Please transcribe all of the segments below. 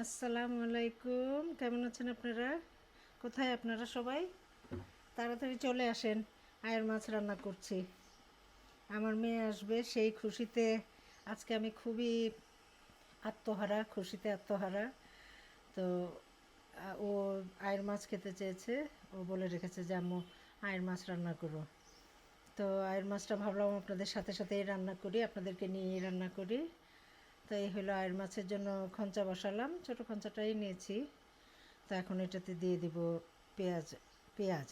আসসালামু আলাইকুম। কেমন আছেন আপনারা? কোথায় আপনারা সবাই? তাড়াতাড়ি চলে আসেন, আয়ের মাছ রান্না করছি। আমার মেয়ে আসবে, সেই খুশিতে আজকে আমি খুবই আত্মহারা, খুশিতে আত্মহারা। তো ও আয়ের মাছ খেতে চেয়েছে, ও বলে রেখেছে যে, আম্মু, আয়ের মাছ রান্না করো। তো, আয়ের মাছটা ভাবলাম আপনাদের সাথে সাথেই রান্না করি, আপনাদেরকে নিয়েই রান্না করি। তো এই হলো আয়ের মাছের জন্য খঞ্চা বসালাম। ছোটো খঞ্চাটাই নিয়েছি। তো এখন এটাতে দিয়ে দিব পেঁয়াজ পেঁয়াজ।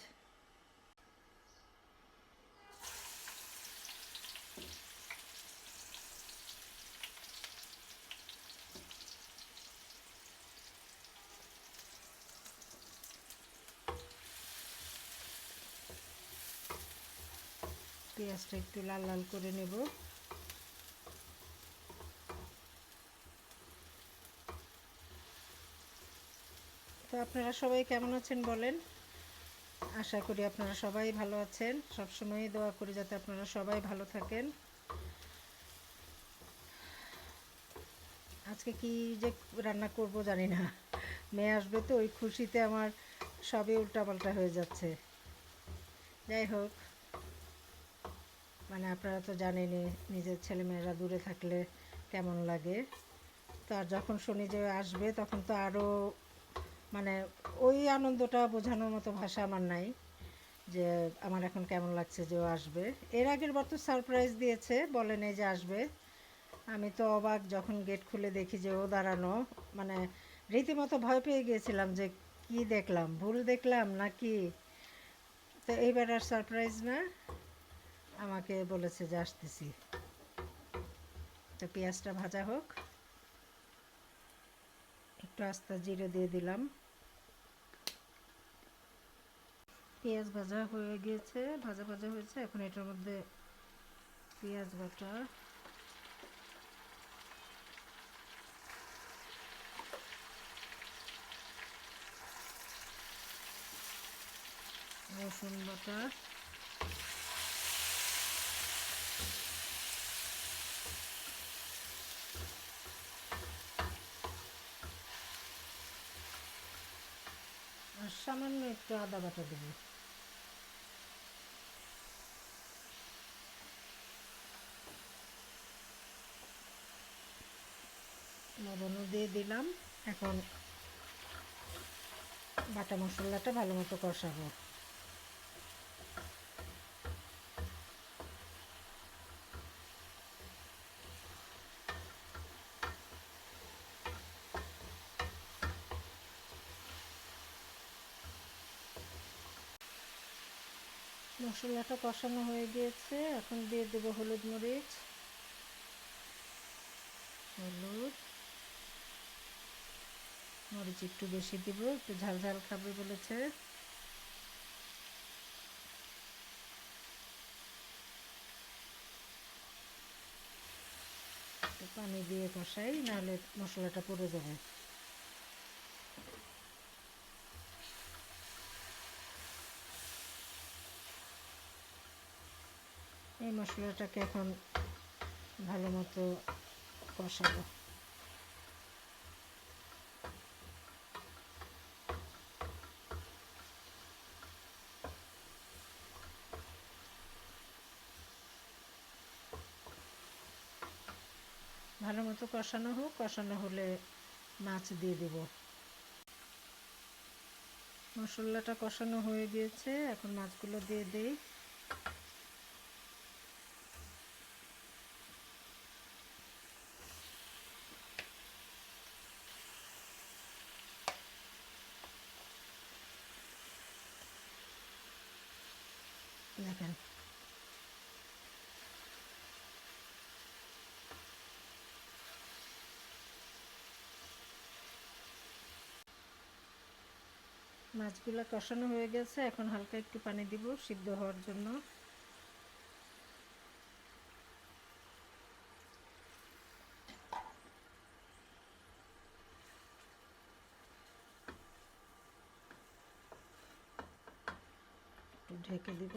পেঁয়াজটা একটু লাল লাল করে নেব। তো আপনারা সবাই কেমন আছেন বলেন? আশা করি আপনারা সবাই ভালো আছেন। সব সবসময়ই দোয়া করি যাতে আপনারা সবাই ভালো থাকেন। আজকে কি যে রান্না করব জানি না। মেয়ে আসবে তো, ওই খুশিতে আমার সবই উল্টাপাল্টা হয়ে যাচ্ছে। যাই হোক মানে আপনারা তো জানেনই, নিজের ছেলেমেয়েরা দূরে থাকলে কেমন লাগে। তো আর যখন শুনি যে আসবে, তখন তো আরও মানে ওই আনন্দটা বোঝানোর মতো ভাষা আমার নাই, যে আমার এখন কেমন লাগছে যে ও আসবে। এর আগের বার তো সারপ্রাইজ দিয়েছে বলেন এই যে আসবে। আমি তো অবাক যখন গেট খুলে দেখি যে ও দাঁড়ানো। মানে রীতিমতো ভয় পেয়ে গিয়েছিলাম যে কি দেখলাম, ভুল দেখলাম নাকি? তো এইবার আর সারপ্রাইজ না, আমাকে বলেছে যে আসতেছি। তো পেঁয়াজটা ভাজা হোক, একটু আস্তা জিরে দিয়ে দিলাম। পেঁয়াজ ভাজা হয়ে গিয়েছে ভাজা ভাজা হয়েছে, এখন এটার মধ্যে পেঁয়াজ বাটা। রসুন বাটা। আর সামান্য একটু আদা বাটা দেবো। দিয়ে দিলাম। এখন বাটা মশলাটা ভালো মতো কষাবো। মশলাটা কষানো হয়ে গিয়েছে। এখন দিয়ে দেবো হলুদ মরিচ। হলুদ মরিচ একটু বেশি দিব, একটু ঝাল ঝাল খাবে বলেছে। পানি দিয়ে কষাই, নাহলে মশলাটা পড়ে যাবে। এই মশলাটাকে এখন ভালো মতো কষাবো। ভালো মতো কষানো হোক, কষানো হলে মাছ দিয়ে দেব। মশলাটা কষানো হয়ে গিয়েছে, এখন মাছগুলো দিয়ে দিই। দেখেন মাছগুলো কষানো হয়ে গেছে। এখন হালকা একটু পানি দিব সিদ্ধ হওয়ার জন্য। ঢেকে দিব।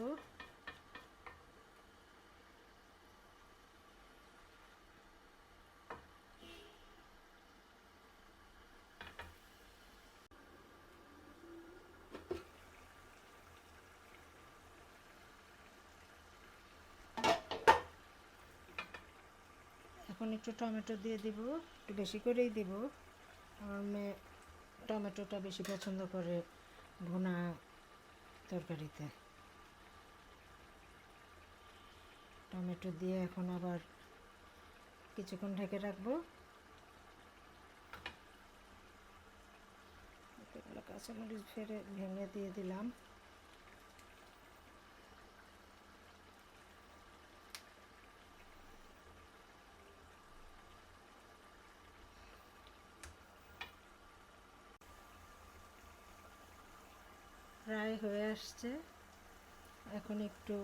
এখন একটু টমেটো দিয়ে দিব, একটু বেশি করেই দিব। আমার মেয়ে টমেটোটা বেশি পছন্দ করে ভুনা তরকারিতে। টমেটো দিয়ে এখন আবার কিছুক্ষণ ঢেকে রাখব। কাঁচামরিচ ফেরে ভেঙে দিয়ে দিলাম। প্রায় হয়ে আসছে। এখন একটু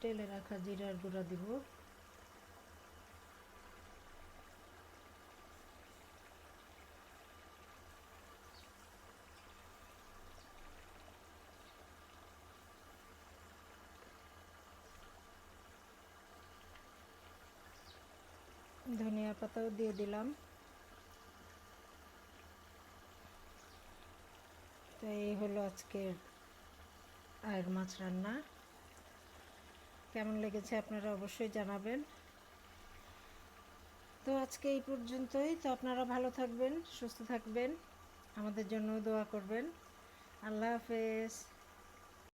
তেলে রাখা জিরার গুঁড়া দিব। ধনিয়া পাতাও দিয়ে দিলাম। তো এই হলো আজকে আয়ের মাছ রান্না। কেমন লেগেছে আপনারা অবশ্যই জানাবেন। তো আজকে এই পর্যন্তই। তো আপনারা ভালো থাকবেন, সুস্থ থাকবেন। আমাদের জন্য দোয়া করবেন। আল্লাহ হাফেজ।